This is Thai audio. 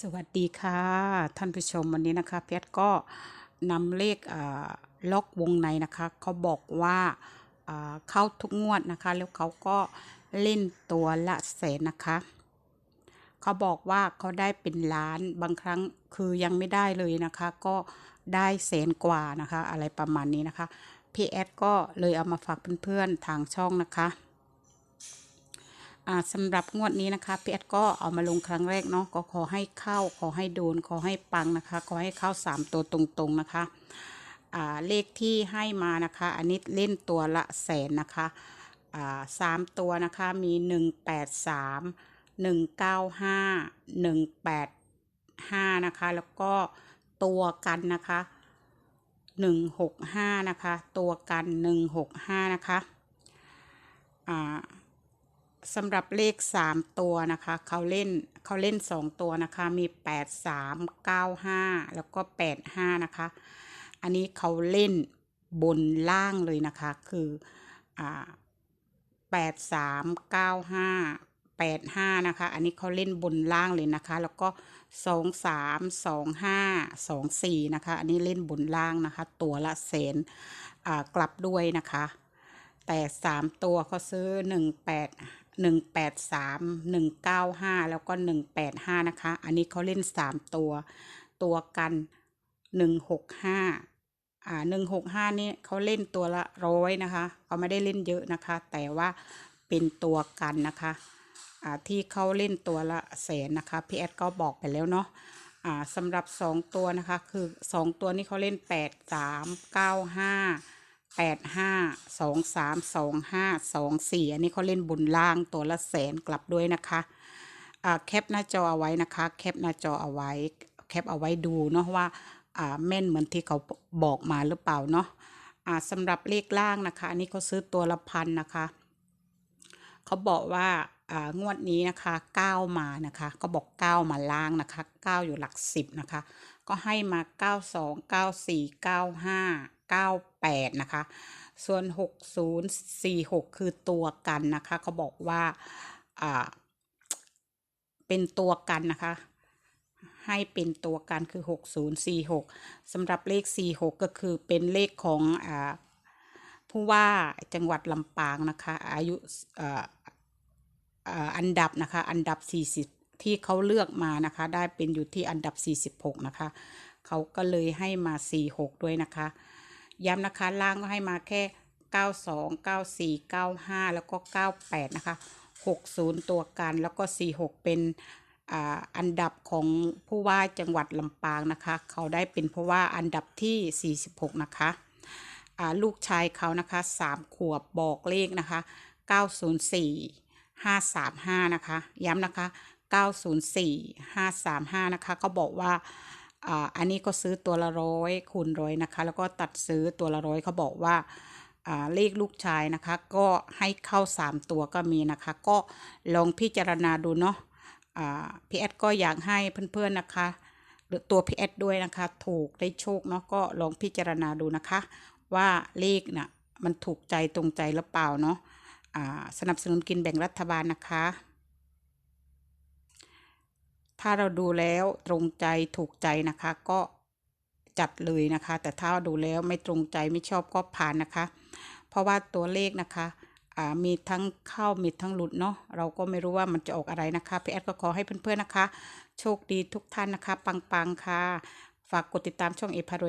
สวัสดีค่ะ ท่านผู้ชมวันนี้นะคะเพชรก็นำเลขอ่าล็อกวงในนะคะเขาบอกว่าอ่าเข้าทุกงวดนะคะ แล้วเขาก็เล่นตัวละแสนนะคะเขาบอกว่าเขาได้เป็นล้านบางครั้งคือยังไม่ได้เลยนะคะ ก็ได้แสนกว่านะคะ อะไรประมาณนี้นะคะพีแอดก็เลยเอามาฝากเพื่อนๆทางช่องนะคะ สำหรับงวดนี้นะคะพี่แอดก็เอามาลงครั้งแรกเนาะก็ขอให้เข้าขอให้โดน ขอให้ปังนะคะ ขอให้เข้าสามตัวตรงๆนะคะเลขที่ให้มานะคะ อันนี้เล่นตัวละแสนนะคะสามตัวนะคะมีหนึ่งแปดสามหนึ่งเก้าห้าหนึ่งแปดห้านะคะแล้วก็ตัวกันนะคะหนึ่งหกห้านะคะตัวกันหนึ่งหกห้านะคะอ่า สำหรับเลข 3 ตัวนะคะ เขาเล่นเขาเล่น 2 ตัวนะคะ มี 8 3 9 5 แล้วก็ 8 5 นะคะ อันนี้เขาเล่นบนล่างเลยนะคะ คืออ่า8 3 9 5 8 5 นะคะ อันนี้เขาเล่นบนล่างเลยนะคะ แล้วก็ 2 3 2 5 2 4 นะคะ อันนี้เล่นบนล่างนะคะ ตัวละแสนอ่ากลับด้วยนะคะ แต่สามตัวเขาซื้อหนึ่ งแปดหนึ่งแปดสามหนึ่งเก้าห้าแล้วก็หนึ่งแปดห้านะคะ อันนี้เขาเล่นสามตัว ตัวกันหนึ่งหกห้าอ่าหนึ่งหกห้านี่เขาเล่นตัวละร้อยนะคะเขาไม่ได้เล่นเยอะนะคะ แต่ว่าเป็นตัวกันนะคะ อ่า ที่เขาเล่นตัวละแสนนะคะ พี่แอดก็บอกไปแล้วเนาะอ่าสำหรับสองตัวนะคะ คือสองตัวนี้เขาเล่นแปดสามเก้าห้า แปดห้าสองสามสองห้าสองสี่อันนี้เขาเล่นบนล่างตัวละแสนกลับด้วยนะคะอ่าแคปหน้าจอเอาไว้นะคะแคปหน้าจอเอาไว้แคปเอาไว้ดูเนาะว่าอ่าแม่นเหมือนที่เขาบอกมาหรือเปล่าเนาะอ่าสำหรับเลขล่างนะคะ อันนี้เขาซื้อตัวละพันนะคะเขาบอกว่าอ่างวดนี้นะคะ9มานะคะก็บอก 9 มาล่างนะคะ 9 อยู่หลัก 10 นะคะ ก็ให้มา 92 94 95 98 นะคะ ส่วน 6046 คือตัวกันนะคะเขาบอกว่าอ่าเป็นตัวกันนะคะ ให้เป็นตัวกันคือ 6046สำหรับเลข 46 ก็คือเป็นเลขของอ่าผู้ว่าจังหวัดลำปางนะคะ อายุอ่าอันดับนะคะ อันดับ 40 ที่เขาเลือกมานะคะ ได้เป็นอยู่ที่อันดับ 46 นะคะ เขาก็เลยให้มา 46 ด้วยนะคะ ย้ำนะคะล่างก็ให้มาแค่ 92 94 95 แล้วก็ 98 นะคะ 60 ตัวกันแล้วก็ 46 เป็นอ่าอันดับของผู้ว่าจังหวัดลำปางนะคะ เขาได้เป็นผู้ว่าอันดับที่ 46 นะคะอ่าลูกชายเขานะคะ3ขวบบอกเลขนะคะ 904 535 นะคะ ย้ำนะคะ 904 535 นะคะเขาบอกว่า อ่าอันนี้ก็ซื้อตัวละร้อยคูณร้อยนะคะ แล้วก็ตัดซื้อตัวละร้อยเขาบอกว่าอ่าเลขลูกชายนะคะ ก็ให้เข้า 3 ตัวก็มีนะคะ ก็ลองพิจารณาดูเนาะอ่าพี่แอดก็อยากให้เพื่อนๆนะคะหรือตัวพี่แอดด้วยนะคะ ถูกได้โชคเนาะก็ลองพิจารณาดูนะคะ ว่าเลขน่ะมันถูกใจตรงใจหรือเปล่าเนาะอ่าสนับสนุนกินแบ่งรัฐบาลนะคะ ถ้าเราดูแล้วตรงใจถูกใจนะคะ ก็จัดเลยนะคะ แต่ถ้าดูแล้วไม่ตรงใจไม่ชอบก็ผ่านนะคะ เพราะว่าตัวเลขนะคะอ่ามีทั้งเข้ามีทั้งหลุดเนาะเราก็ไม่รู้ว่ามันจะออกอะไรนะคะพี่แอดก็ขอให้เพื่อนๆนะคะ โชคดีทุกท่านนะคะ ปังๆค่ะ ฝากกดติดตามช่องเอพารวย